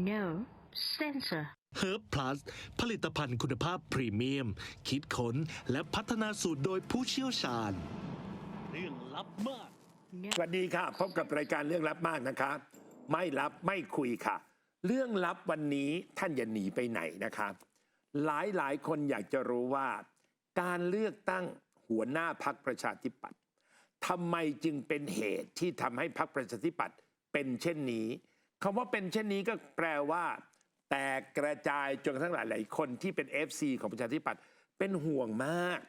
มาก No sensor. Herb Plus ผลิตภัณฑ์คุณภาพพรีเมียม คิดค้นและพัฒนาสูตรโดยผู้เชี่ยวชาญ เรื่องลับมาก No สวัสดีค่ะ พบกับรายการเรื่องลับมากนะครับไม่ลับไม่คุยค่ะ เรื่องลับวันนี้ท่านอย่าหนีไปไหนนะครับหลายหลายคนอยากจะรู้ว่า การเลือกตั้งหัวหน้าพักประชาธิปัตย์ทำไมจึงเป็นเหตุที่ทำให้พักประชาธิปัตย์เป็นเช่นนี้ คำว่าเป็นเช่นนี้ก็แปลว่า แตกกระจายจนกระทั่งหลายๆคนที่เป็น FC ของประชาธิปัตย์เป็นห่วงมาก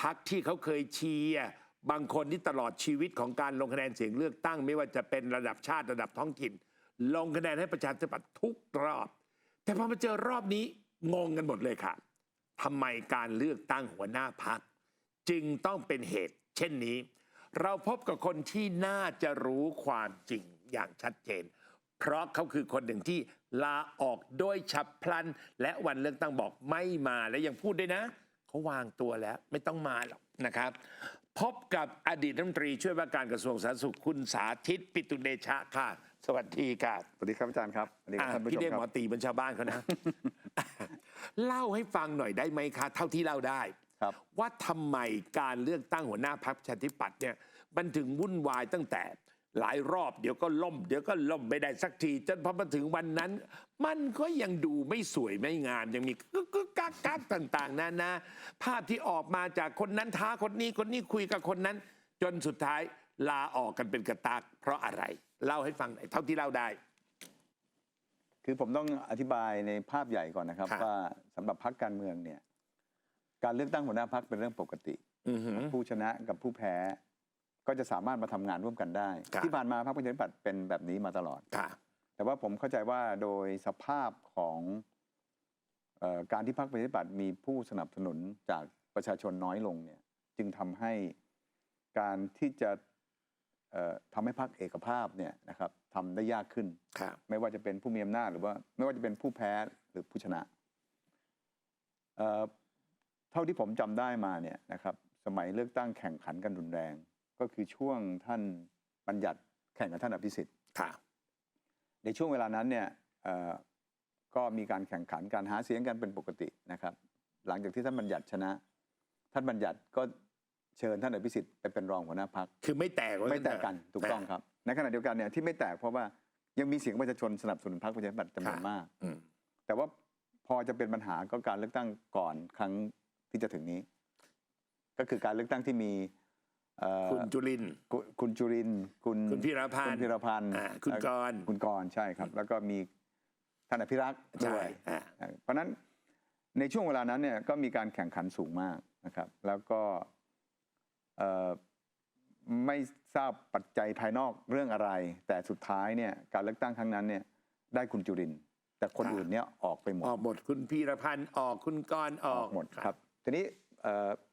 พักที่เขาเคยเชียร์บางคนที่ตลอดชีวิตของการลงคะแนนเสียงเลือกตั้ง ไม่ว่าจะเป็นระดับชาติระดับท้องถิ่น ลงคะแนนให้ประชาธิปัตย์ทุกรอบ แต่พอมาเจอรอบนี้งงกันหมดเลยค่ะทำไมการเลือกตั้งหัวหน้าพัก จึงต้องเป็นเหตุ เช่นนี้ เราพบกับคนที่น่าจะรู้ความจริงอย่างชัดเจน เพราะเขาคือคนหนึ่งที่ลาออกโดยฉับพลัน และวันเลือกตั้งบอกไม่มาและยังพูดด้วยนะเขาวางตัวแล้วไม่ต้องมาหรอกนะครับ พบกับอดีตรัฐมนตรีช่วยว่าการกระทรวงสาธารณสุขคุณสาธิตปิตุเดชะค่ะ สวัสดีค่ะสวัสดีครับอาจารย์ครับสวัสดีครับอะท่านผู้ชพี่มเรียกคหมอรับตีเป็นชาวบ้านเขานะ เล่าให้ฟังหน่อยได้ไหมคะ เท่าที่เล่าได้ครับว่าทำไมการเลือกตั้งหัวหน้าพรรคประชาธิปัตย์เนี่ยมันถึงวุ่นวายตั้งแต่ หลายรอบเดี๋ยวก็ล่ม เดี๋ยวก็ล่มไม่ได้สักทีจนพอมาถึงวันนั้น มันก็ยังดูไม่สวยไม่งาม ยังมีกึกกักกักต่างๆนานาภาพที่ออกมาจากคนนั้นท้าคนนี้คนนี้คุยกับคนนั้น จนสุดท้ายลาออกกันเป็นกระตากเพราะอะไร เล่าให้ฟังหน่อยเท่าที่เล่าได้ คือผมต้องอธิบายในภาพใหญ่ก่อนนะครับ ว่าสำหรับพรรคการเมืองเนี่ย การเลือกตั้งหัวหน้าพรรคเป็นเรื่องปกติผู้ชนะกับผู้แพ้ ก็จะสามารถมาทำงานร่วมกันได้ ครับ ที่ผ่านมาพรรคประชาธิปัตย์เป็นแบบนี้มาตลอด ค่ะ แต่ว่าผมเข้าใจว่าโดยสภาพของเออการที่พรรคประชาธิปัตย์มีผู้สนับสนุนจากประชาชนน้อยลงเนี่ยจึงทำให้การที่จะเอ่อทำให้พรรคเอกภาพเนี่ยนะครับทำได้ยากขึ้นครับไม่ว่าจะเป็นผู้มีอำนาจหรือว่าไม่ว่าจะเป็นผู้แพ้หรือผู้ชนะเอ่อเท่าที่ผมจำได้มาเนี่ยนะครับสมัยเลือกตั้งแข่งขันกันรุนแรง ก็คือช่วงท่านบัญญัติแข่งกับท่านอภิสิทธิ์ค่ะในช่วงเวลานั้นเนี่ยเอ่อก็มีการแข่งขันการหาเสียงกันเป็นปกตินะครับ หลังจากที่ท่านบัญญัติชนะ ท่านบัญญัติก็เชิญท่านอภิสิทธิ์ไปเป็นรองหัวหน้าพักคือไม่แตกว่าไม่แตกเถะกันถูกต้องครับ ในขณะเดียวกันเนี่ยที่ไม่แตกเพราะว่ายังมีเสียงประชาชนสนับสนุนพรรคประชาธิปัตย์จำนวนมากอืมแต่ว่าพอจะเป็นปัญหาก็การเลือกตั้งก่อนครั้งที่จะถึงนี้ ก็คือการเลือกตั้งที่มีเอ่อ คุณจุลินทร์คุณคุณจุรินทร์คุณคุณพีรพันธ์คุณพีรพันธ์อ่าคุณกรณ์คุณกรณ์ใช่ครับ แล้วก็มีท่านอภิรักษ์ใช่ด้วยอ่าอ่าเพราะฉะนั้นในช่วงเวลานั้นเนี่ยก็มีการแข่งขันสูงมากนะครับ แล้วก็เอ่อไม่ทราบปัจจัยภายนอกเรื่องอะไร แต่สุดท้ายเนี่ยการเลือกตั้งครั้งนั้นเนี่ยได้คุณจุรินทร์แต่คนอื่นเนี่ยออกไปหมดออกหมดคุณพีรพันธ์ออกคุณกรณ์ออออกกหมดครับทีนี้เอ่อ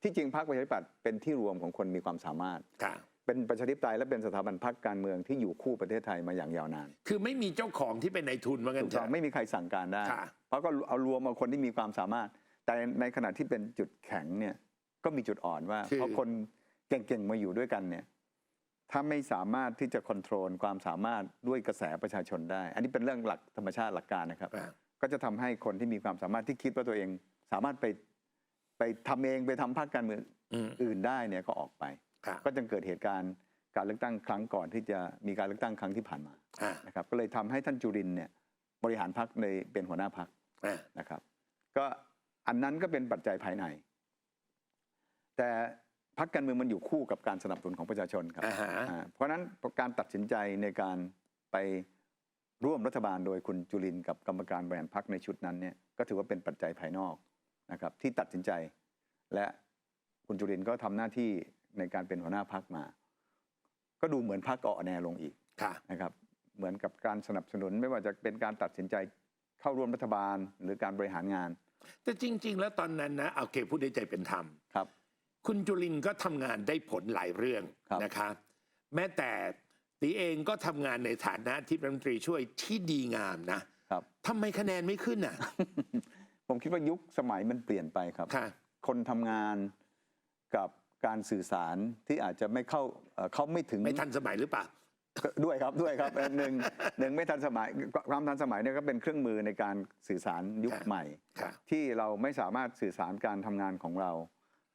ที่จริงพรรคประชาธิปัตย์เป็นที่รวมของคนมีความสามารถค่ะเป็นประชาธิปไตยและเป็นสถาบันพรรคการเมืองที่อยู่คู่ประเทศไทยมาอย่างยาวนาน คือไม่มีเจ้าของที่เป็นนายทุนว่างั้ถูนกเถต้องอะ ไม่มีใครสั่งการได้ ค่ะ เพราะก็เอารวมเอาคนที่มีความสามารถ แต่ในขณะที่เป็นจุดแข็งเนี่ยก็มีจุดอ่อนว่า คือ เพราะคนเก่งๆมาอยู่ด้วยกันเนี่ยถ้าไม่สามารถที่จะควบคุมความสามารถด้วยกระแสประชาชนได้ อันนี้เป็นเรื่องหลักธรรมชาติหลักการนะครับ อ่า ก็จะทำให้คนที่มีความสามารถที่คิดว่าตัวเอง สามารถไป ไปทำเองไปทำพรรคการเมืองอืมอื่นได้เนี่ยก็ออกไปค่ะก็จึงเกิดเหตุการณ์การเลือกตั้งครั้งก่อนที่จะมีการเลือกตั้งครั้งที่ผ่านมาอ่านะครับก็เลยทำให้ท่านจุรินทร์เนี่ยบริหารพรรคในเป็นหัวหน้าพรรคอ่านะครับ ก็อันนั้นก็เป็นปัจจัยภายใน แต่พรรคการเมืองมันอยู่คู่กับการสนับสนุนของประชาชนครับอ่าฮะอ่าเพราะฉะนั้นการตัดสินใจในการไปร่วมรัฐบาลโดยคุณจุลินทร์กับกรรมการบริหารพรรคในชุดนั้นเนี่ยก็ถือว่าเป็นปัจจัยภายนอก นะครับที่ตัดสินใจ และคุณจุลินทร์ก็ทำหน้าที่ในการเป็นหัวหน้าพรรคมา ก็ดูเหมือนพรรคอ่อนแอลงอีกค่ะนะครับ เหมือนกับการสนับสนุนไม่ว่าจะเป็นการตัดสินใจเข้าร่วมรัฐบาลหรือการบริหารงาน แต่จริง ๆ แล้วตอนนั้นนะโอเคพูดได้ใจเป็นธรรมครับ คุณจุลินทร์ก็ทำงานได้ผลหลายเรื่องครับนะครับแม้แต่ตีเองก็ทำงานในฐานะที่รัฐมนตรีช่วยที่ดีงามนะครับทำไมคะแนนไม่ขึ้นอะ ผมคิดว่ายุคสมัยมันเปลี่ยนไปครับ ค่ะ คนทำงานกับการสื่อสารที่อาจจะไม่เข้าเอ่อเข้าไม่ถึง ไม่ทันสมัยหรือเปล่าก็ด้วยครับด้วยครับเอ่อหนึ่งหนึ่งไม่ทันสมัยความทันสมัยเนี่ยก็เป็นเครื่องมือในการสื่อสารยุคครับใหม่ ค่ะ ที่เราไม่สามารถสื่อสารการทำงานของเรา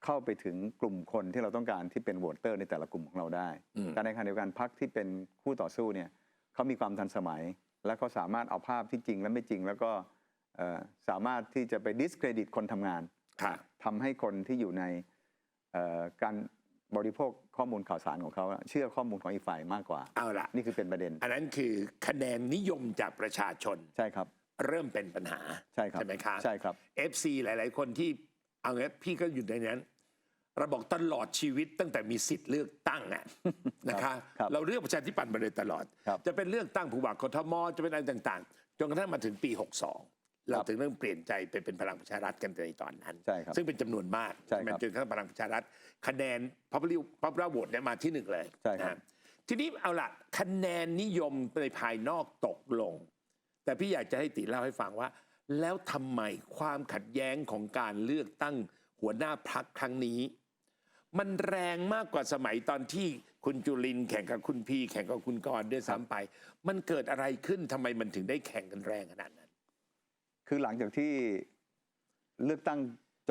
เข้าไปถึงกลุ่มคนที่เราต้องการที่เป็นโหวตเตอร์ในแต่ละกลุ่มของเราได้ อืมการในขณะเดียวกันพรรคที่เป็นคู่ต่อสู้เนี่ยเขามีความทันสมัย และเขาสามารถเอาภาพที่จริงและไม่จริง แล้วก็เอ่อ สามารถที่จะไปดิสเครดิตคนทำงานค่ะทำให้คนที่อยู่ในเอ่อการบริโภคข้อมูลข่าวสารของเขาอะเชื่อข้อมูลของอีกฝ่ายมากกว่าเอาละนี่คือเป็นประเด็น อันนั้นคือคะแนนนิยมจากประชาชนใช่ครับ เริ่มเป็นปัญหาใช่ครับไหมคะใช่ครับ FC หลาย ๆ คนที่เอางี้พี่ก็อยู่ในนั้นเราบอกตลอดชีวิตตั้งแต่มีสิทธิ์เลือกตั้งอะนะคะครับเราเลือกประชาธิปัตย์มาโดยตลอดครับจะเป็นเลือกตั้งผู้ว่ากทมจะเป็นอะไรต่าง ๆ จนกระทั่งมาถึงปี 62 เราครับถึงเริ่มเปลี่ยนใจไปเป็นพลังประชารัฐกันในตอนนั้น ใช่ครับซึ่งเป็นจำนวนมากใช่ครับจนกระทั่งพลังประชารัฐ คะแนนพับลิวพับลิวโหวตเนี่ยมาที่หนึ่งเลยใช่ครับนะทีนี้เอาละคะแนนนิยมในภายนอกตกลง แต่พี่อยากจะให้ติเล่าให้ฟังว่า แล้วทำไมความขัดแย้งของการเลือกตั้งหัวหน้าพักครั้งนี้ มันแรงมากกว่าสมัยตอนที่คุณจุลินทร์แข่งกับคุณพีแข่งกับคุณกรณ์ด้วยซ้ำไป มันเกิดอะไรขึ้นทำไมมันถึงได้แข่งกันแรงขนาดนั้น คือหลังจากที่เลือกตั้ง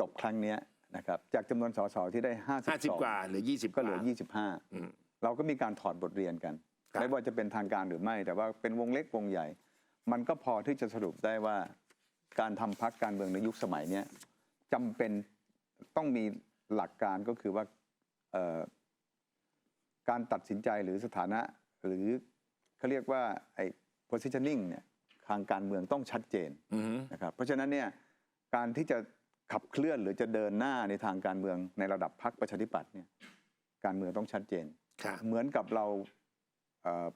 จบครั้งเนี้ยนะครับจากจำนวนสสที่ได้52 50กว่าหรือ20ก็เหลือว่าอืม25เราก็มีการถอดบทเรียนกันครับไม่ว่าจะเป็นทางการหรือไม่ แต่ว่าเป็นวงเล็กวงใหญ่ มันก็พอที่จะสรุปได้ว่า การทำพักการเมืองในยุคสมัยเนี้ยจำเป็นต้องมีหลักการก็คือว่าเอ่อการตัดสินใจหรือสถานะ หรือเขาเรียกว่าไอ้ positioning เนี่ย ทางการเมืองต้องชัดเจนอือฮึนะครับเพราะฉะนั้นเนี่ยการที่จะขับเคลื่อนหรือจะเดินหน้าในทางการเมืองในระดับพรรคประชาธิปัตย์เนี่ยการเมืองต้องชัดเจนครับเหมือนกับเราเอ่อ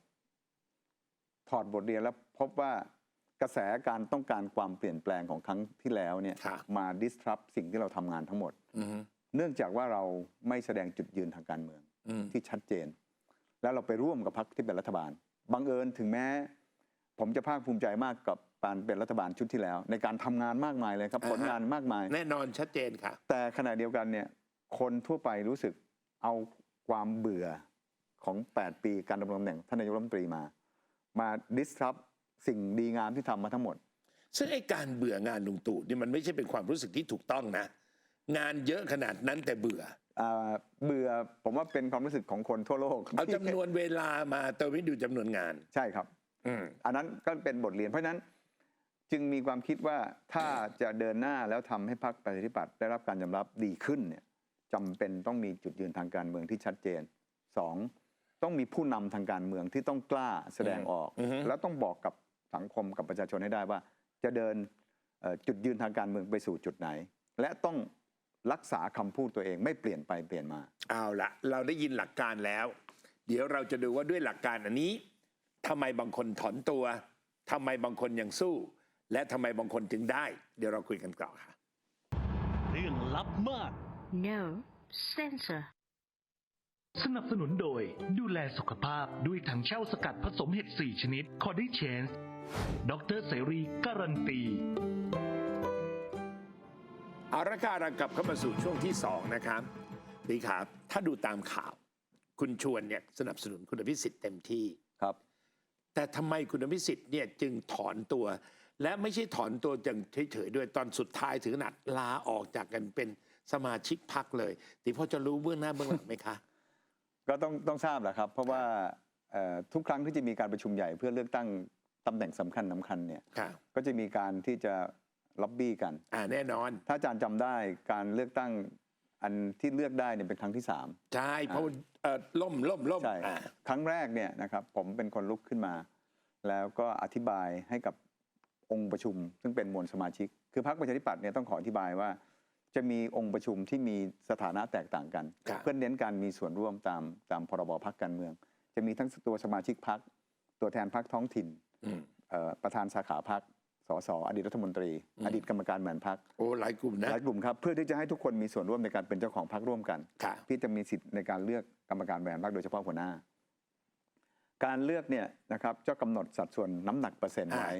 ถอดบทเรียนแล้วพบว่ากระแสการต้องการความเปลี่ยนแปลงของครั้งที่แล้วเนี่ยครับมา disrupt สิ่งที่เราทำงานทั้งหมดอือฮึเนื่องจากว่าเราไม่แสดงจุดยืนทางการเมืองอืมที่ชัดเจน แล้วเราไปร่วมกับพรรคที่เป็นรัฐบาลบังเอิญถึงแม้ ผมจะภาคภูมิใจมากกับการเป็นรัฐบาลชุดที่แล้ว ในการทำงานมากมายเลยครับอ่าฮะผลงานมากมาย แน่นอนชัดเจนค่ะ แต่ขณะเดียวกันเนี่ยคนทั่วไปรู้สึกเอาความเบื่อของ 8 ปีการดำรงตำแหน่งท่านนายกรัฐมนตรีมา มา disrupt สิ่งดีงามที่ทำมาทั้งหมด ซึ่งไอ้การเบื่องานลุงตู่นี่มันไม่ใช่เป็นความรู้สึกที่ถูกต้องนะ งานเยอะขนาดนั้นแต่เบื่ออ่าเบื่อผมว่าเป็นความรู้สึกของคนทั่วโลก เอาจำนวนเวลามาเติมให้ดูจำนวนงาน ใช่ครับ อืมอันนั้นก็เป็นบทเรียนเพราะฉะนั้นจึงมีความคิดว่าถ้าจะเดินหน้าแล้วทำให้พรรคประชาธิปัตย์ได้รับการยอมรับดีขึ้นเนี่ยจำเป็นต้องมีจุดยืนทางการเมืองที่ชัดเจนสองต้องมีผู้นำทางการเมืองที่ต้องกล้าแสดงออกอือฮึแล้วต้องบอกกับสังคมกับประชาชนให้ได้ว่า จะเดินเอ่อจุดยืนทางการเมืองไปสู่จุดไหน และต้องรักษาคำพูดตัวเองไม่เปลี่ยนไปเปลี่ยนมา เอาละเราได้ยินหลักการแล้ว เดี๋ยวเราจะดูว่าด้วยหลักการอันนี้ ทำไมบางคนถอนตัวทำไมบางคนยังสู้ และทำไมบางคนถึงได้ เดี๋ยวเราคุยกันต่อค่ะ เรื่องลับมาก No censor. สนับสนุนโดยดูแลสุขภาพด้วยถังเช่าสกัดผสมเห็ด 4 ชนิด คอดิเชนส์ดรเสรีการันตีเอาละค่ะเรากลับเข้ามาสู่ช่วงที่สองนะครับดีครับ ถ้าดูตามข่าว คุณชวนเนี่ยสนับสนุนคุณอภิสิทธิ์เต็มที่ครับ แต่ทำไมคุณอภิสิทธิ์เนี่ยจึงถอนตัว และไม่ใช่ถอนตัวจังเฉยๆด้วยตอนสุดท้ายถึงขนาดลาออกจากกันเป็นสมาชิกพักเลยติพ่อจะรู้เบื้องหน้าเบื้องหลังไหมคะ ก็ต้องต้องทราบแหละครับ เพราะว่าเอ่อทุกครั้งที่จะมีการประชุมใหญ่เพื่อเลือกตั้งตำแหน่งสำคัญสำคัญเนี่ยค่ะก็จะมีการที่จะล็อบบี้กัน อ่าแน่นอน ถ้าอาจารย์จำได้การเลือกตั้ง อันที่เลือกได้เนี่ยเป็นครั้งที่3ใช่เพราะว่าเอ่อล่มล่มล่มใช่ อ่า ครั้งแรกเนี่ยนะครับผมเป็นคนลุกขึ้นมา แล้วก็อธิบายให้กับองค์ประชุม ซึ่งเป็นมวลสมาชิก คือพรรคประชาธิปัตย์เนี่ยต้องขออธิบายว่า จะมีองค์ประชุมที่มีสถานะแตกต่างกัน ครับ เพื่อเน้นการมีส่วนร่วมตามตามพรบพรรคการเมือง จะมีทั้งตัวสมาชิกพรรคตัวแทนพรรคท้องถิ่น อืม เอ่อประธานสาขาพรรค สสอดีตรัฐมนตรีอืมอดีตกรรมการบริหารพรรคโอ้หลายกลุ่มนะหลายกลุ่มครับเพื่อที่จะให้ทุกคนมีส่วนร่วมในการเป็นเจ้าของพรรคร่วมกันค่ะที่จะมีสิทธิ์ในการเลือกกรรมการบริหารพรรคโดยเฉพาะหัวหน้า การเลือกเนี่ยนะครับจะกำหนดสัดส่วนน้ำหนักเปอร์เซ็นต์ไว้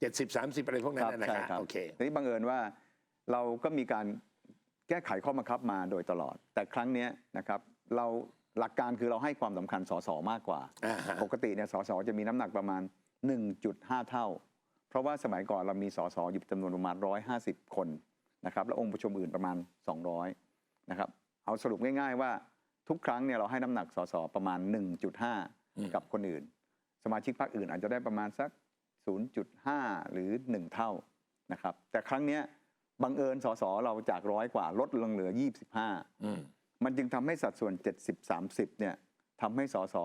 เจ็ดสิบสามสิบอะไรพวกนั้นนะใช่คะครับโอเคทีนี้บังเอิญว่าเราก็มีการแก้ไขข้อบังคับมาโดยตลอด แต่ครั้งเนี้ยนะครับเราหลักการคือเราให้ความสำคัญสสมากกว่าอ่าฮะปกติเนี่ยสสจะมีน้ำหนักประมาณ 1.5 เท่า เพราะว่าสมัยก่อนเรามีสสอยู่จำนวนประมาณ 150 คนนะครับแล้วองค์ประชุมอื่นประมาณ 200นะครับเอาสรุปง่ายๆว่าทุกครั้งเนี่ยเราให้น้ำหนักสสประมาณ 1.5 กับคนอื่น สมาชิกพรรคอื่นอาจจะได้ประมาณสัก 0.5 หรือ 1 เท่านะครับแต่ครั้งเนี้ยบังเอิญสสเราจากร้อยกว่าลดลงเหลือ 25อืมมันจึงทำให้สัดส่วน 70-30เนี่ยทำให้สส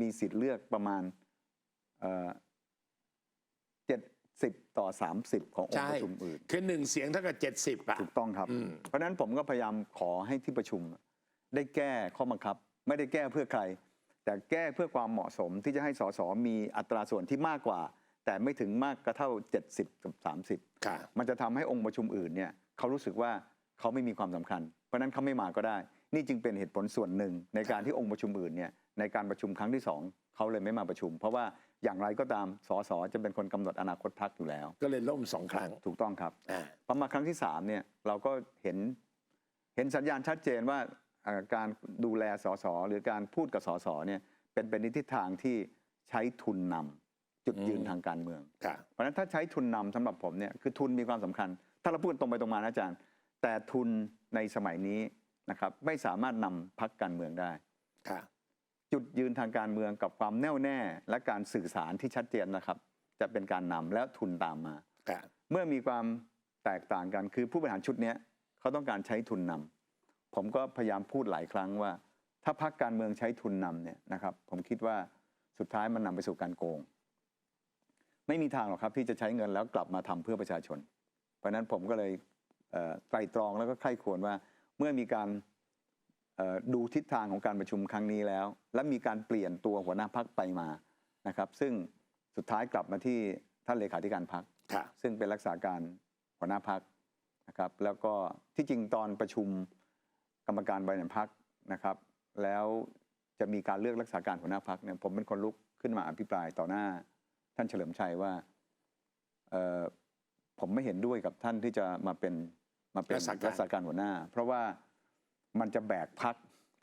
มีสิทธิ์เลือกประมาณ เอ่อ70ต่อ 30 ขององใช่ค์ประชุมอื่น คือหนึ่งเสียงเท่ากับเจ็ดสิบอะ ถูกต้องครับ อืม เพราะฉะนั้นผมก็พยายามขอให้ที่ประชุม ได้แก้ข้อบังคับ ไม่ได้แก้เพื่อใคร แต่แก้เพื่อความเหมาะสมที่จะให้สสมีอัตราส่วนที่มากกว่า แต่ไม่ถึงมากกระเท่า 70 กับ30ค่ะมันจะทำให้องค์ประชุมอื่นเนี่ยเขารู้สึกว่าเขาไม่มีความสำคัญ เพราะฉะนั้นเขาไม่มาก็ได้ นี่จึงเป็นเหตุผลส่วนหนึ่งในการที่องค์ประชุมอื่นเนี่ยในการประชุมครั้งที่สองเขาเลยไม่มาประชุม เพราะว่า อย่างไรก็ตามสสจะเป็นคนกำหนดอนาคตพรรคอยู่แล้ว ก็เลยล่มสองครั้งถูกต้องครับอ่าพอมาครั้งที่สามเนี่ยเราก็เห็นเห็นสัญญาณชัดเจนว่าเอ่อการดูแลสสหรือการพูดกับสสเนี่ยเป็นเป็นในทิศทางที่ใช้ทุนนำจุดยืนอืมทางการเมืองค่ะเพราะฉะนั้นถ้าใช้ทุนนำสำหรับผมเนี่ยคือทุนมีความสำคัญ ถ้าเราพูดตรงไปตรงมานะอาจารย์ แต่ทุนในสมัยนี้นะครับไม่สามารถนำพักการเมืองได้ค่ะ จุดยืนทางการเมืองกับความแน่วแน่ และการสื่อสารที่ชัดเจนนะครับ จะเป็นการนำแล้วทุนตามมาค่ะเมื่อมีความแตกต่างกันคือผู้บริหารชุดเนี้ยเขาต้องการใช้ทุนนำผมก็พยายามพูดหลายครั้งว่า ถ้าพักการเมืองใช้ทุนนำเนี่ยนะครับ ผมคิดว่าสุดท้ายมันนำไปสู่การโกง ไม่มีทางหรอกครับที่จะใช้เงินแล้วกลับมาทำเพื่อประชาชน เพราะฉะนั้นผมก็เลยเอ่อไตรตรองแล้วก็ใคร่ควรว่าเมื่อมีการเอ่อ ดูทิศทางของการประชุมครั้งนี้แล้ว และมีการเปลี่ยนตัวหัวหน้าพักไปมานะครับซึ่งสุดท้ายกลับมาที่ท่านเลขาธิการพักค่ะซึ่งเป็นรักษาการหัวหน้าพักนะครับแล้วก็ที่จริงตอนประชุมกรรมการบริหารพักนะครับแล้วจะมีการเลือกรักษาการหัวหน้าพักเนี่ยผมเป็นคนลุกขึ้นมาอภิปรายต่อหน้าท่านเฉลิมชัยว่าเอ่อผมไม่เห็นด้วยกับท่านที่จะมาเป็นมาเป็นรักษาการรักษาการหัวหน้า เพราะว่า มันจะแบกพัก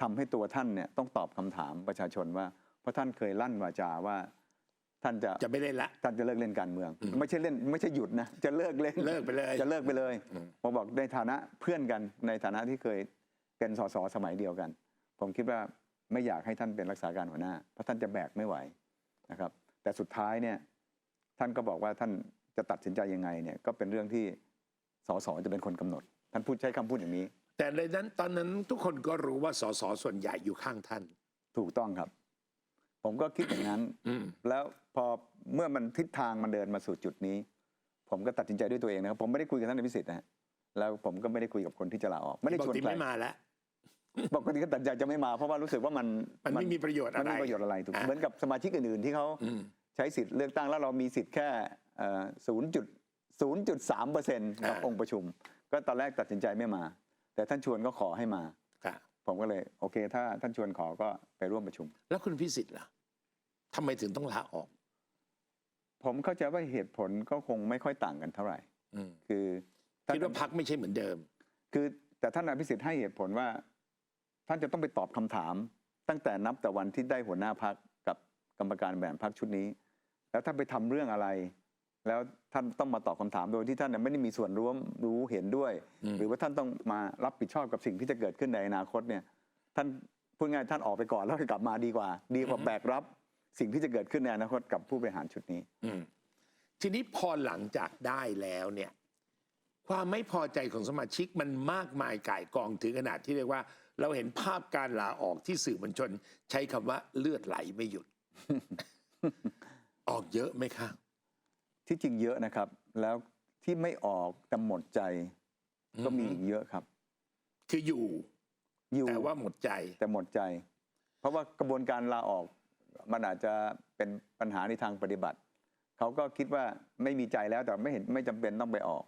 ทำให้ตัวท่านเนี่ยต้องตอบคำถามประชาชนว่า เพราะท่านเคยลั่นวาจาว่า ท่านจะจะไม่เล่นละท่านจะเลิกเล่นการเมืองอืมไม่ใช่เล่น ไม่ใช่หยุดนะจะเลิกเล่นเลิกไปเลย จะเลิกไปเลยอืมผมบอกในฐานะเพื่อนกันในฐานะที่เคยเป็นสสสมัยเดียวกัน ผมคิดว่าไม่อยากให้ท่านเป็นรักษาการหัวหน้า เพราะท่านจะแบกไม่ไหวนะครับ แต่สุดท้ายเนี่ยท่านก็บอกว่าท่านจะตัดสินใจยังไงเนี่ยก็เป็นเรื่องที่สสจะเป็นคนกำหนด ท่านพูดใช้คำพูดอย่างนี้ แต่ในนั้นตอนนั้นทุกคนก็รู้ว่าสสส่วนใหญ่อยู่ข้างท่าน ถูกต้องครับ ผมก็คิดอย่างนั้นอืมแล้วพอเมื่อมันทิศทางมันเดินมาสู่จุดนี้ ผมก็ตัดสินใจด้วยตัวเองนะครับ ผมไม่ได้คุยกับท่านอภิสิทธิ์นะฮะแล้วผมก็ไม่ได้คุยกับคนที่จะลาออก ไม่ได้ปชกวนติใครไม่มาแล้วปกติก็ตัดใจจะไม่มาเพราะว่ารู้สึกว่ามันมันไม่มีประโยชน์มัอะนไรไม่มีประโยชน์อะไรถูกอะเหมือนกับสมาชิกอื่นๆที่เขาอืมใช้สิทธิ์เลือกตั้งแล้วเรามีสิทธิ์แค่ศูนย์จุดศูนย์จุดสามเปอร์เซ็นต์ขององค์ประชุม ก็ตอนแรกตัดสินใจไม่มา แต่ท่านชวนก็ขอให้มา ค่ะ ผมก็เลยโอเค ถ้าท่านชวนขอก็ไปร่วมประชุม แล้วคุณพิสิทธิ์ล่ะทำไมถึงต้องลาออก ผมเข้าใจว่าเหตุผลก็คงไม่ค่อยต่างกันเท่าไหร่ อืมคือคิดว่าพักไม่ใช่เหมือนเดิม คือแต่ท่านอภิสิทธิ์ให้เหตุผลว่า ท่านจะต้องไปตอบคำถาม ตั้งแต่นับแต่วันที่ได้หัวหน้าพักกับกรรมการบริหารพักชุดนี้ แล้วท่านไปทำเรื่องอะไร แล้วท่านต้องมาตอบคำถามโดยที่ท่านเนี่ยไม่ได้มีส่วนร่วมรู้เห็นด้วยอืมหรือว่าท่านต้องมารับผิดชอบกับสิ่งที่จะเกิดขึ้นในอนาคตเนี่ยท่านพูดง่ายๆท่านออกไปก่อนแล้วค่อยกลับมาดีกว่า ดีกว่าแบกรับสิ่งที่จะเกิดขึ้นในอนาคตกับผู้บริหารชุดนี้อืมทีนี้พอหลังจากได้แล้วเนี่ย ความไม่พอใจของสมาชิกมันมากมายก่ายกองถึงขนาดที่เรียกว่า เราเห็นภาพการลาออกที่สื่อมวลชน ใช้คำว่าเลือดไหลไม่หยุด ออกเยอะไหมคะ ที่จริงเยอะนะครับ แล้วที่ไม่ออกแต่หมดใจ ก็มีอีกเยอะครับ คืออยู่อยู่แต่ว่าหมดใจ แต่หมดใจ เพราะว่ากระบวนการลาออกมันอาจจะเป็นปัญหาในทางปฏิบัติ เขาก็คิดว่าไม่มีใจแล้วแต่ไม่เห็นไม่จำเป็นต้องไปออก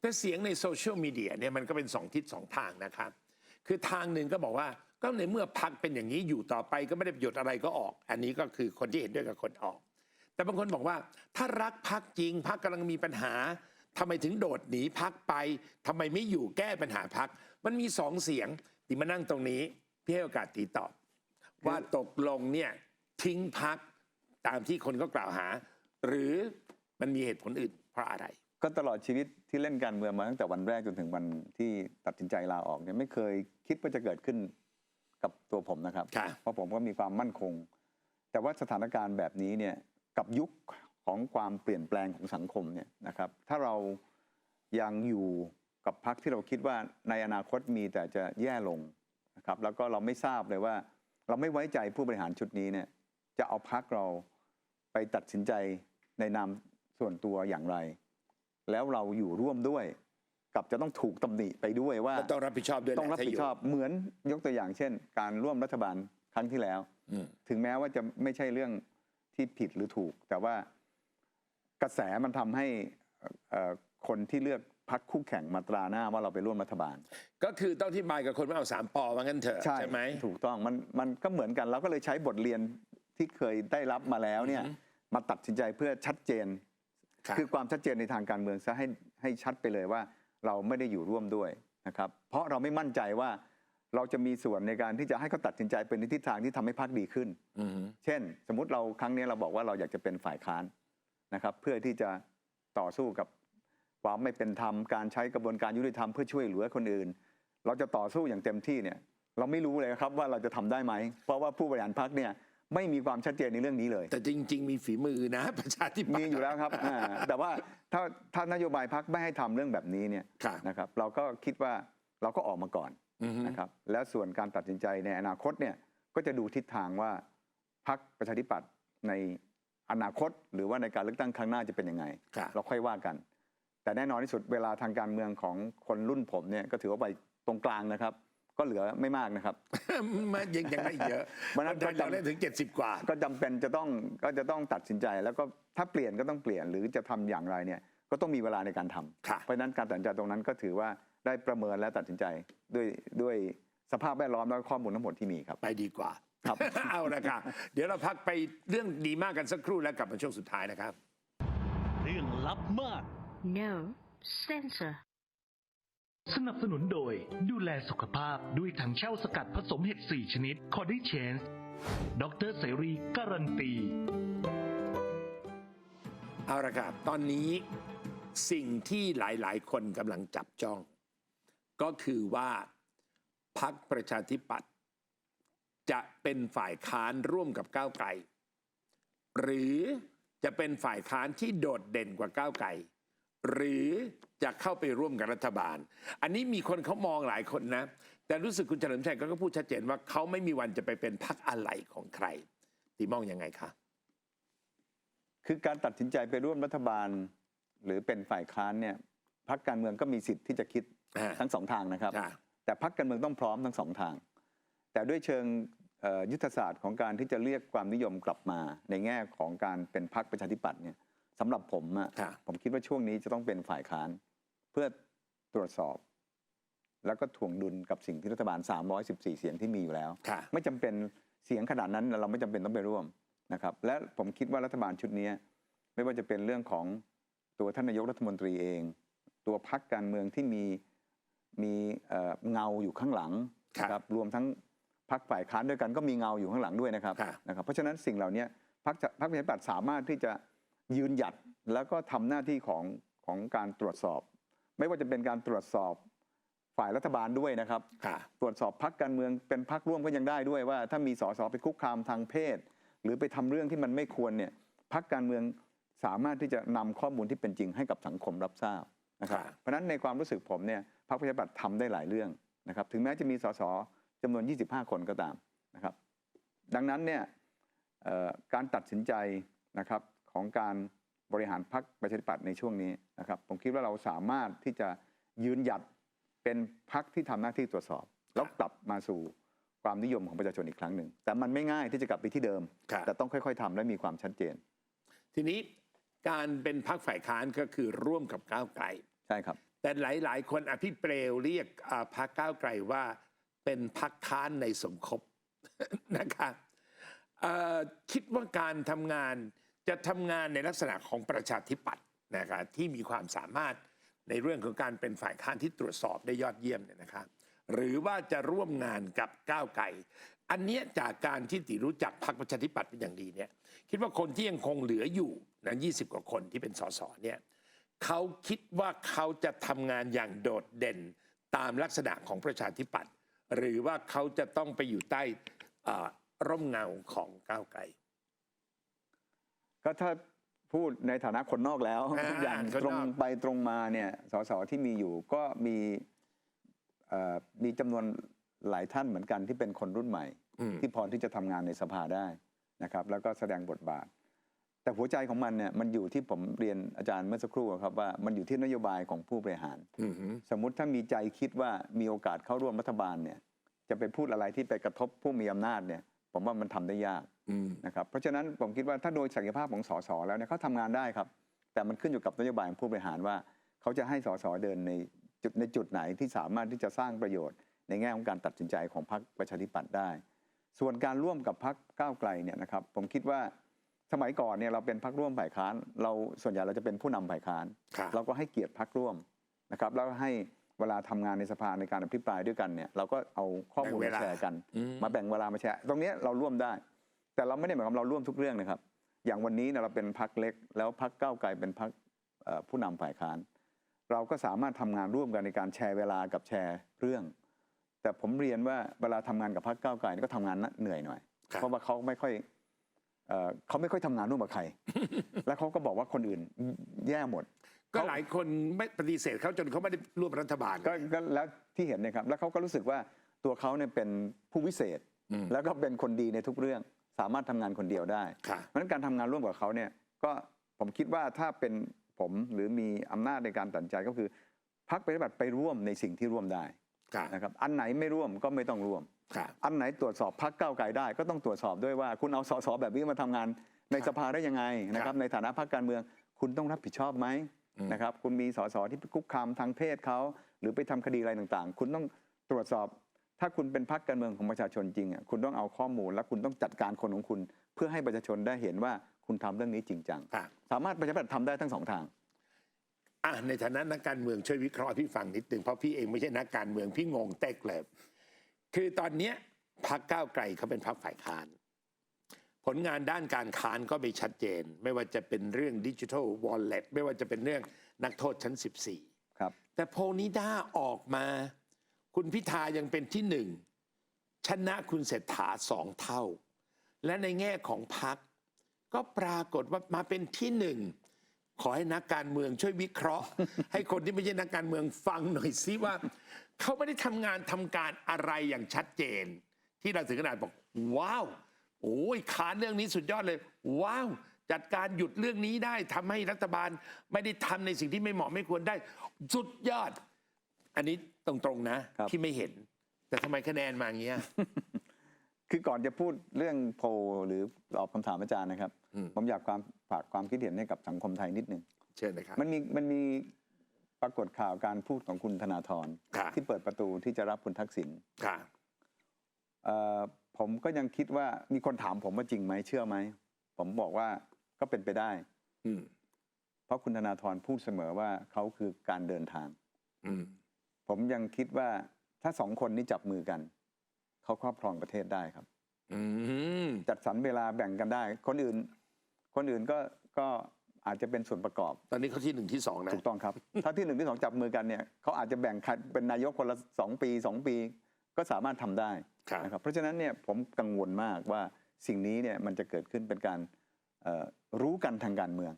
แต่เสียงในโซเชียลมีเดียเนี่ยมันก็เป็นสองทิศสองทางนะครับ คือทางหนึ่งก็บอกว่าก็ในเมื่อพักเป็นอย่างนี้อยู่ต่อไปก็ไม่ได้ประโยชน์อะไรก็ออก อันนี้ก็คือคนที่เห็นด้วยกับคนออก แต่บางคนบอกว่า ถ้ารักพักจริงพักกำลังมีปัญหาทำไมถึงโดดหนีพักไปทำไมไม่อยู่แก้ปัญหาพัก มันมีสองเสียงที่มานั่งตรงนี้พี่ให้โอกาสตีตอบ ว่าตกลงเนี่ยทิ้งพักตามที่คนก็กล่าวหา หรือมันมีเหตุผลอื่นเพราะอะไร ก็ตลอดชีวิตที่เล่นการเมืองมาตั้งแต่วันแรกจนถึงวันที่ตัดสินใจลาออกเนี่ยไม่เคยคิดว่าจะเกิดขึ้นกับตัวผมนะครับ ค่ะ เพราะผมก็มีความมั่นคง แต่ว่าสถานการณ์แบบนี้เนี่ย กับยุคของความเปลี่ยนแปลงของสังคมเนี่ยนะครับถ้าเรายังอยู่กับพรรคที่เราคิดว่าในอนาคตมีแต่จะแย่ลงนะครับแล้วก็เราไม่ทราบเลยว่า เราไม่ไว้ใจผู้บริหารชุดนี้เนี่ยจะเอาพรรคเราไปตัดสินใจในนามส่วนตัวอย่างไร แล้วเราอยู่ร่วมด้วย กับจะต้องถูกตำหนิไปด้วยว่าก็ต้องรับผิดชอบด้วยแหละต้องรับถ้าผิอดยู่ชอบเหมือนยกตัวอย่างเช่น การร่วมรัฐบาลครั้งที่แล้วอืมถึงแม้ว่าจะไม่ใช่เรื่อง ที่ผิดหรือถูก แต่ว่ากระแสมันทำให้เอ่อเอ่อคนที่เลือกพักคู่แข่งมาตราหน้าว่าเราไปร่วมรัฐบาล ก็คือต้องที่บายกับคนไม่เอาสามปอว่างั้นเถอะใช่ไหมถูกต้องมันมันก็เหมือนกันเราก็เลยใช้บทเรียนที่เคยได้รับมาแล้วเนี่ยอือฮึมาตัดสินใจเพื่อชัดเจนครับคือความชัดเจนในทางการเมืองซะให้ให้ชัดไปเลยว่า เราไม่ได้อยู่ร่วมด้วยนะครับ เพราะเราไม่มั่นใจว่า เราจะมีส่วนในการที่จะให้เขาตัดสินใจเป็นในทิศทางที่ทำให้พรรคดีขึ้นอืมเช่น สมมุติเราครั้งนี้เราบอกว่าเราอยากจะเป็นฝ่ายค้านนะครับ เพื่อที่จะต่อสู้กับความไม่เป็นธรรมการใช้กระบวนการยุติธรรมเพื่อช่วยเหลือคนอื่น เราจะต่อสู้อย่างเต็มที่เนี่ยเราไม่รู้เลยครับว่าเราจะทำได้ไหม เพราะว่าผู้บริหารพรรคเนี่ยไม่มีความชัดเจนในเรื่องนี้เลย แต่จริง ๆ มีฝีมือนะ ประชาธิปัตมีย์อยู่แล้วครับอ่าแต่ว่าถ้าถ้านโยบายพักไม่ให้ทำเรื่องแบบนี้เนี่ยครับนะครับ เราก็คิดว่าเราก็ออกมาก่อนอือฮึ นะครับแล้วส่วนการตัดสินใจในอนาคตเนี่ยก็จะดูทิศทางว่าพักประชาธิปัตย์ในอนาคต หรือว่าในการเลือกตั้งครั้งหน้าจะเป็นยังไงครับเราค่อยว่ากัน แต่แน่นอนที่สุดเวลาทางการเมืองของคนรุ่นผมเนี่ยก็ถือว่าไปตรงกลางนะครับ ก็เหลือไม่มากนะครับมันยังยังไม่เยอะมันน่าจะคนไทยเราเล่นถึง 70 กว่า ก็จำเป็นจะต้องก็จะต้องตัดสินใจ แล้วก็ถ้าเปลี่ยนก็ต้องเปลี่ยนหรือจะทำอย่างไรเนี่ยก็ต้องมีเวลาในการทำค่ะเพราะฉะนั้นการตัดสินใจตรงนั้นก็ถือว่า ได้ประเมินและตัดสินใจด้วยด้วยสภาพแวดล้อมและข้อมูลทั้งหมดที่มีครับ ไปดีกว่า ครับ เอาละค่ะเดี๋ยวเราพักไปเรื่องดีมากกันสักครู่แล้วกลับมาช่วงสุดท้ายนะครับ เรื่องลับมาก No censor. สนับสนุนโดยดูแลสุขภาพด้วยถังเช่าสกัดผสมเห็ด 4 ชนิดคอดิเชนส์ดรเสรีการันตี เอาละครับ ตอนนี้สิ่งที่หลาย ๆ คนกำลังจับจ้อง ก็คือว่าพักประชาธิปัตย์จะเป็นฝ่ายค้านร่วมกับก้าวไกล หรือจะเป็นฝ่ายค้านที่โดดเด่นกว่าก้าวไกล หรือจะเข้าไปร่วมกับรัฐบาล อันนี้มีคนเขามองหลายคนนะ แต่รู้สึกคุณเฉลิมชัยก็พูดชัดเจนว่าเขาไม่มีวันจะไปเป็นพักอะไรของใครตีมองยังไงคะคือการตัดสินใจไปร่วมรัฐบาล หรือเป็นฝ่ายค้านเนี่ยพักการเมืองก็มีสิทธิ์ที่จะคิด ทั้งสองทางนะครับค่ะแต่พักการเมืองต้องพร้อมทั้งสองทาง แต่ด้วยเชิงเอ่อยุทธศาสตร์ของการที่จะเรียกความนิยมกลับมา ในแง่ของการเป็นพักประชาธิปัตย์เนี่ยสำหรับผมอะค่ะผมคิดว่าช่วงนี้จะต้องเป็นฝ่ายค้าน เพื่อตรวจสอบ แล้วก็ถ่วงดุลกับสิ่งที่รัฐบาล 314 เสียงที่มีอยู่แล้วค่ะไม่จำเป็นเสียงขนาดนั้นเราไม่จำเป็นต้องไปร่วมนะครับ และผมคิดว่ารัฐบาลชุดนี้ไม่ว่าจะเป็นเรื่องของตัวท่านนายกรัฐมนตรีเอง ตัวพักการเมืองที่มี มีเอ่อเงาอยู่ข้างหลังครับนะครับรวมทั้งพักฝ่ายค้านด้วยกันก็มีเงาอยู่ข้างหลังด้วยนะครับครับนะครับ เพราะฉะนั้นสิ่งเหล่านี้พักพักประชาธิปัตย์สามารถที่จะยืนหยัดแล้วก็ทำหน้าที่ของของการตรวจสอบ ไม่ว่าจะเป็นการตรวจสอบฝ่ายรัฐบาลด้วยนะครับค่ะตรวจสอบพักการเมืองเป็นพักร่วมก็ยังได้ด้วยว่า ถ้ามีสสไปคุกคามทางเพศ หรือไปทำเรื่องที่มันไม่ควรเนี่ยพักการเมืองสามารถที่จะนำข้อมูลที่เป็นจริงให้กับสังคมรับทราบนะครับครับเพราะฉะนั้นในความรู้สึกผมเนี่ย พรรคประชาธิปัตย์ทำได้หลายเรื่องนะครับ ถึงแม้จะมีสสจำนวน 25 คนก็ตามนะครับ ดังนั้นเนี่ยเอ่อการตัดสินใจนะครับของการบริหารพรรคประชาธิปัตย์ในช่วงนี้นะครับ ผมคิดว่าเราสามารถที่จะยืนหยัดเป็นพรรคที่ทำหน้าที่ตรวจสอบ แล้วกลับมาสู่ความนิยมของประชาชนอีกครั้งหนึ่ง แต่มันไม่ง่ายที่จะกลับไปที่เดิมครับแต่ต้องค่อย ๆทำและมีความชัดเจน ทีนี้การเป็นพักฝ่ายค้านก็คือร่วมกับก้าวไกลใช่ครับ แต่หลาย ๆ คนอภิเปรวเรียกอ่าพักก้าวไกลว่าเป็นพักค้านในสมคบนะคะคิดว่าการทำงานจะทำงานในลักษณะของประชาธิปัตย์นะคะที่มีความสามารถในเรื่องของการเป็นฝ่ายค้านที่ตรวจสอบได้ยอดเยี่ยมเนี่ยนะคะหรือว่าจะร่วมงานกับก้าวไกลอันนี้จากการที่ติรู้จักพรรคประชาธิปัตย์เป็นอย่างดีเนี่ยคิดว่าคนที่ยังคงเหลืออยู่นะยีกว่าคนที่เป็นสสเนี่ย เขาคิดว่าเขาจะทำงานอย่างโดดเด่นตามลักษณะของประชาธิปัตย์หรือว่าเขาจะต้องไปอยู่ใต้อ่าร่มเงาของก้าวไกล ก็ถ้าพูดในฐานะคนนอกแล้วอ่าอย่างคนนอกตรงไปตรงมาเนี่ยสสที่มีอยู่ก็มีเอ่อมีจำนวนหลายท่านเหมือนกันที่เป็นคนรุ่นใหม่อืมที่พอที่จะทำงานในสภาได้นะครับ แล้วก็แสดงบทบาท แต่หัวใจของมันเนี่ยมันอยู่ที่ผมเรียนอาจารย์เมื่อสักครู่อะครับว่ามันอยู่ที่นโยบายของผู้บริหารอือหือสมมุติถ้ามีใจคิดว่ามีโอกาสเข้าร่วมรัฐบาลเนี่ยจะไปพูดอะไรที่ไปกระทบผู้มีอำนาจเนี่ยผมว่ามันทำได้ยากอืมนะครับเพราะฉะนั้นผมคิดว่าถ้าโดยศักยภาพของสสแล้วเนี่ยเขาทำงานได้ครับ แต่มันขึ้นอยู่กับนโยบายของผู้บริหารว่า เขาจะให้สสเดินในจุดในจุดไหนที่สามารถที่จะสร้างประโยชน์ ในแง่ของการตัดสินใจของพรรคประชาธิปัตย์ได้ ส่วนการร่วมกับพรรคก้าวไกลเนี่ยนะครับผมคิดว่า สมัยก่อนเนี่ยเราเป็นพรรคร่วมฝ่ายค้าน เราส่วนใหญ่เราจะเป็นผู้นำฝ่ายค้านครับเราก็ให้เกียรติพรรคร่วมนะครับแล้วก็ให้เวลาทำงานในสภาในการอภิปรายด้วยกันเนี่ยเราก็เอาข้อมูลแบ่งเวมาลาแชร์กันอืมมาแบ่งเวลามาแชร์ ตรงเนี้ยเราร่วมได้ แต่เราไม่ได้หมายความเราร่วมทุกเรื่องนะครับ อย่างวันนี้เนี่ยเราเป็นพักเล็ก แล้วพักก้าวไกลเป็นพักผู้นำฝ่ายค้าน เราก็สามารถทำงานร่วมกันในการแชร์เวลากับแชร์เรื่อง แต่ผมเรียนว่าเวลาทำงานกับพักก้าวไกลนี่ก็ทำงานเหนื่อยหน่อยครับเพราะว่าเขาไม่ค่อย เอ่อเขาไม่ค่อยทำงานร่วมกับใคร แล้วเขาก็บอกว่าคนอื่นแย่หมด ก็หลายคนไม่ปฏิเสธเขาจนเขาไม่ได้ร่วมรัฐบาล ก็ก็แล้วที่เห็นเนะครับ แล้วเขาก็รู้สึกว่าตัวเขาเนี่ยเป็นผู้วิเศษ อืมแล้วก็เป็นคนดีในทุกเรื่อง สามารถทำงานคนเดียวได้ ค่ะ เพราะฉะนั้นการทำงานร่วมกับเขาเนี่ยก็ผมคิดว่าถ้าเป็นผมหรือมีอำนาจในการตัดสินใจก็คือพักปฏิบัติไปร่วมในสิ่งที่ร่วมได้ค่ะ นะครับอันไหนไม่ร่วมก็ไม่ต้องร่วมค่ะ อันไหนตรวจสอบพักก้าวไกลได้ ก็ต้องตรวจสอบด้วยว่า คุณเอาสสแบบนี้มาทำงานในครับสภาได้ยังไงนะคครัรับบในฐานะพรรคการเมือง คุณต้องรับผิดชอบไหมอืมนะครับ คุณมีสสที่ไปคุกคามทางเพศเขาหรือไปทำคดีอะไรต่างๆ คุณต้องตรวจสอบ ถ้าคุณเป็นพรรคการเมืองของประชาชนจริงอะคุณต้องเอาข้อมูล และคุณต้องจัดการคนของคุณ เพื่อให้ประชาชนได้เห็นว่าคุณทำเรื่องนี้จริงจังค่ะสามารถประชาธิปไตยทำได้ทั้งสองทางอะในฐานะนักการเมืองช่วยวิเคราะห์พี่ฟังนิดหนึ่งเพราะพี่เองไม่ใช่นักการเมืองพี่งงเต็กเลย คือตอนเนี้ยพรรคก้าวไกลเขาเป็นพรรคฝ่ายค้าน ผลงานด้านการค้านก็ไม่ชัดเจน ไม่ว่าจะเป็นเรื่องดิจิทัลวอลเล็ตไม่ว่าจะเป็นเรื่องนักโทษชั้น 14 ครับ แต่โพลนิด้าออกมา คุณพิธายังเป็นที่หนึ่งชนะคุณเศรษฐาสองเท่า และในแง่ของพักก็ปรากฏว่ามาเป็นที่หนึ่ง ขอให้นักการเมืองช่วยวิเคราะห์ ให้คนที่ไม่ใช่นักการเมืองฟังหน่อยซิว่า เขาไม่ได้ทำงานทำการอะไรอย่างชัดเจน ที่เราถึงขนาดบอก ว้าว โอ้ยขานเรื่องนี้สุดยอดเลย ว้าว จัดการหยุดเรื่องนี้ได้ทำให้รัฐบาลไม่ได้ทำในสิ่งที่ไม่เหมาะไม่ควรได้ สุดยอด อันนี้ตรงๆนะครับพี่ไม่เห็น แต่ทำไมคะแนนมาอย่างเงี้ย คือก่อนจะพูดเรื่องโพลหรือตอบคำถามอาจารย์นะครับอืมผมอยากความฝากความคิดเห็นให้กับสังคมไทยนิดหนึ่งเชิญนะครับ มันมีมันมีปรากฏข่าวการพูดของคุณธนาธรครับที่เปิดประตูที่จะรับคุณทักษิณค่ะเอ่อผมก็ยังคิดว่ามีคนถามผมว่าจริงไหมเชื่อไหม ผมบอกว่าก็เป็นไปได้ อืมเพราะคุณธนาธรพูดเสมอว่าเขาคือการเดินทาง อืมผมยังคิดว่าถ้าสองคนนี้จับมือกัน เขาครอบครองประเทศได้ครับอืมจัดสรรเวลาแบ่งกันได้ คนอื่น คนอื่นก็ก็อาจจะเป็นส่วนประกอบ ตอนนี้เขาที่หนึ่งที่สองนะถูกต้องครับ ถ้าที่หนึ่งที่สองจับมือกันเนี่ยเขาอาจจะแบ่งใครเป็นนายกคนละสองปีสองปี ก็สามารถทำได้ครับนะครับเพราะฉะนั้นเนี่ยผมกังวลมากว่าสิ่งนี้เนี่ยมันจะเกิดขึ้นเป็นการเอ่อรู้กันทางการเมือง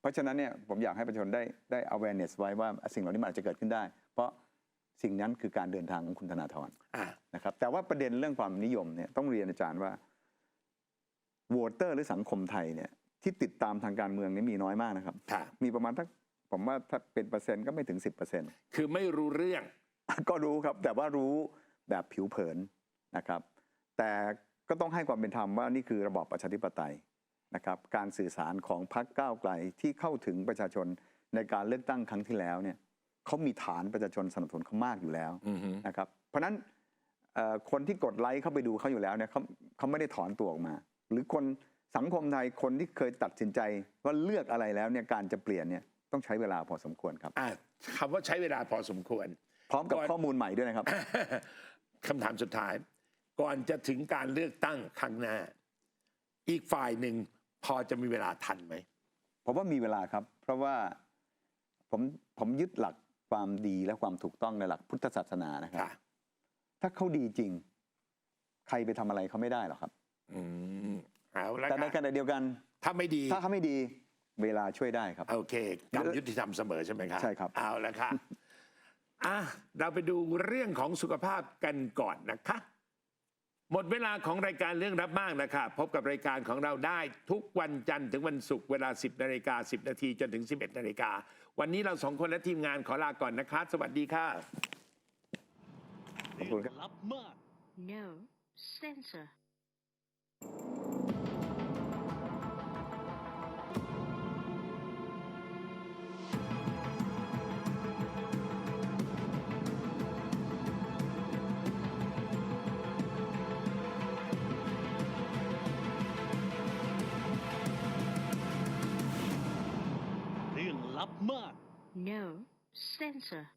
เพราะฉะนั้นเนี่ยผมอยากให้ประชาชนได้ได้ awareness ไว้ว่าสิ่งเหล่านี้มันอาจจะเกิดขึ้นได้ เพราะ สิ่งนั้นคือการเดินทางของคุณธนาธรอะนะครับ แต่ว่าประเด็นเรื่องความนิยมเนี่ยต้องเรียนอาจารย์ว่าโหวตเตอร์หรือสังคมไทยเนี่ย ที่ติดตามทางการเมืองนี่มีน้อยมากนะครับค่ะมีประมาณทักผมว่าถ้าเป็นเปอร์เซ็นต์ก็ไม่ถึง 10%เปอร์เซ็นต์คือไม่รู้เรื่อง ก็รู้ครับ แต่ว่ารู้แบบผิวเผินนะครับ แต่ก็ต้องให้ความเป็นธรรมว่านี่คือระบอบประชาธิปไตยนะครับ การสื่อสารของพรรคก้าวไกลที่เข้าถึงประชาชนในการเลือกตั้งครั้งที่แล้วเนี่ย เขามีฐานประชาชนสนับสนุนเขามากอยู่แล้วอือฮึนะครับเพราะฉะนั้นเอ่อคนที่กดไลค์เข้าไปดูเขาอยู่แล้วเนี่ยเขาเขาไม่ได้ถอนตัวออกมา หรือคนสังคมไทยคนที่เคยตัดสินใจว่าเลือกอะไรแล้วเนี่ยการจะเปลี่ยนเนี่ยต้องใช้เวลาพอสมควรครับอะคำว่าใช้เวลาพอสมควร พร้อมกับก่อนข้อมูลใหม่ด้วยนะครับคำถามสุดท้าย ก่อนจะถึงการเลือกตั้งครั้งหน้า อีกฝ่ายหนึ่งพอจะมีเวลาทันไหมผมว่ามีเวลาครับ เพราะว่าผมผมยึดหลัก ความดีและความถูกต้องในหลักพุทธศาสนานะครับ ค่ะ ถ้าเขาดีจริง ใครไปทำอะไรเขาไม่ได้หรอกครับ อืมเอาละแต่ในขค่ะณะเดียวกัน ถ้าไม่ดี ถ้าเขาไม่ดีเวลาช่วยได้ครับ โอเคกรรมยุติธรรมเสมอใช่ไหมครับใช่ครับ เอาละค่ะอะ เราไปดูเรื่องของสุขภาพกันก่อนนะคะ หมดเวลาของรายการเรื่องรับมากนะคะ พบกับรายการของเราได้ทุกวันจันทร์ถึงวันศุกร์เวลา 10นาฬิกา10 นาทีจนถึง 11นาฬิกา วันนี้เราสองคนและทีมงานขอลาก่อนนะคะสวัสดีค่ะขอบคุณครับลับมาก No censor. No censor.